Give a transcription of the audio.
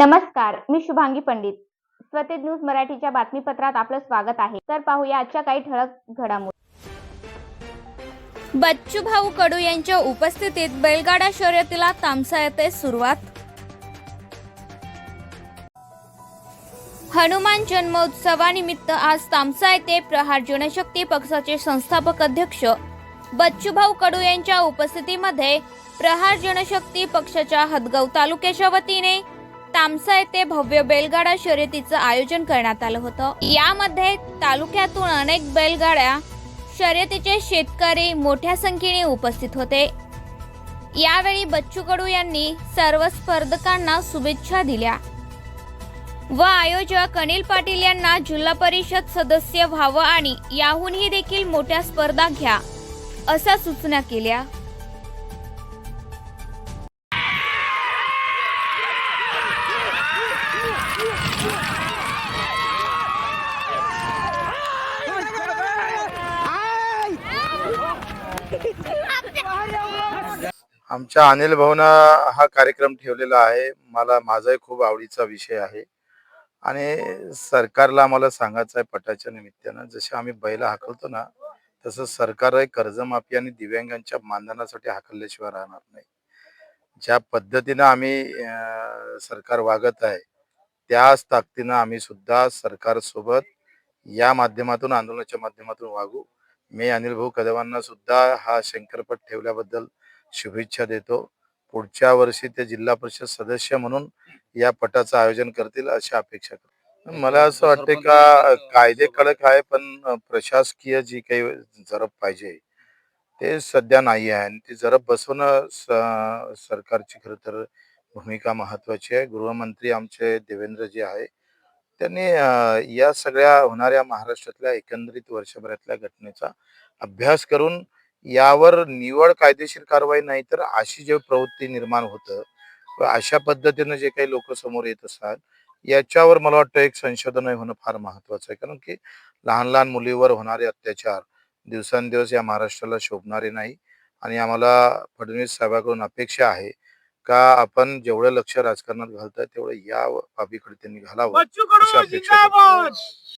नमस्कार मी शुभांगी पंडित. स्वतेज न्यूज मराठीच्या बातमीपत्रात आपलं स्वागत आहे. तर पाहूया आजच्या काही ठळक घडामोडी. बच्चू भाऊ कडू यांच्या उपस्थितीत बैलगाडा शर्यतीला तामसा येते सुरुवात. हनुमान जन्मोत्सवानिमित्त आज तामसा येथे प्रहार जनशक्ती पक्षाचे संस्थापक अध्यक्ष. बच्चूभाऊ कडू यांच्या उपस्थितीमध्ये प्रहार जनशक्ती पक्षाच्या हदगाव तालुक्याच्या वतीने तामसा येथे भव्य बैलगाडा शर्यतीचं आयोजन करण्यात आलं होतं. यामध्ये तालुक्यातून अनेक बैलगाड्या शर्यतीचे शेतकरी मोठ्या संख्येने उपस्थित होते. यावेळी बच्चू कडू यांनी सर्व स्पर्धकांना शुभेच्छा दिल्या. व आयोजक अनिल पाटील यांना जिल्हा परिषद सदस्य व्हावं आणि याहूनही देखील मोठ्या स्पर्धा घ्या अशा सूचना केल्या. आमच्या अनिल भाऊनं हा कार्यक्रम ठेवलेला आहे. मला माझाही खूप आवडीचा विषय आहे. आणि सरकारला आम्हाला सांगायचं आहे पटाच्या निमित्तानं जसे आम्ही बैल हाकलतो ना तसं सरकार कर्जमाफी आणि दिव्यांगांच्या मानधनासाठी हाकलल्याशिवाय राहणार नाही. ज्या पद्धतीनं आम्ही सरकार वागत आहे त्याच ताकदीनं आम्ही सुद्धा सरकारसोबत या माध्यमातून आंदोलनाच्या माध्यमातून वागू. मी अनिल भाऊ कदमांना सुद्धा हा शंकरपट ठेवल्याबद्दल शुभेच्छा देतो. पुढच्या वर्षी ते जिल्हा परिषद सदस्य म्हणून या पटाचं आयोजन करतील अशी अपेक्षा करतो. मला असं वाटतं का कायदे कडक आहे पण प्रशासकीय जी काही जरब पाहिजे ते सध्या नाही आहे. आणि ती जरब बसवणं सरकारची खरं तर भूमिका महत्वाची आहे. गृहमंत्री आमचे देवेंद्र जे आहे. त्यांनी या सगळ्या होणाऱ्या महाराष्ट्रातल्या एकंदरीत वर्षभरातल्या घटनेचा अभ्यास करून यावर निवड कायदेशीर कारवाई नाही तर अशी जे प्रवृत्ती निर्माण होतं अशा पद्धतीनं जे काही लोक समोर येत असतात याच्यावर मला वाटतं एक संशोधन होणं फार महत्वाचं आहे. कारण की लहान लहान मुलीवर होणारे अत्याचार दिवसेंदिवस या महाराष्ट्राला शोभणारे नाही आणि आम्हाला फडणवीस साहेबांकडून अपेक्षा आहे का आपण जेवढं लक्ष राजकारणात घालताय तेवढं या बाबीकडे त्यांनी घालावं अशी अपेक्षा करतो.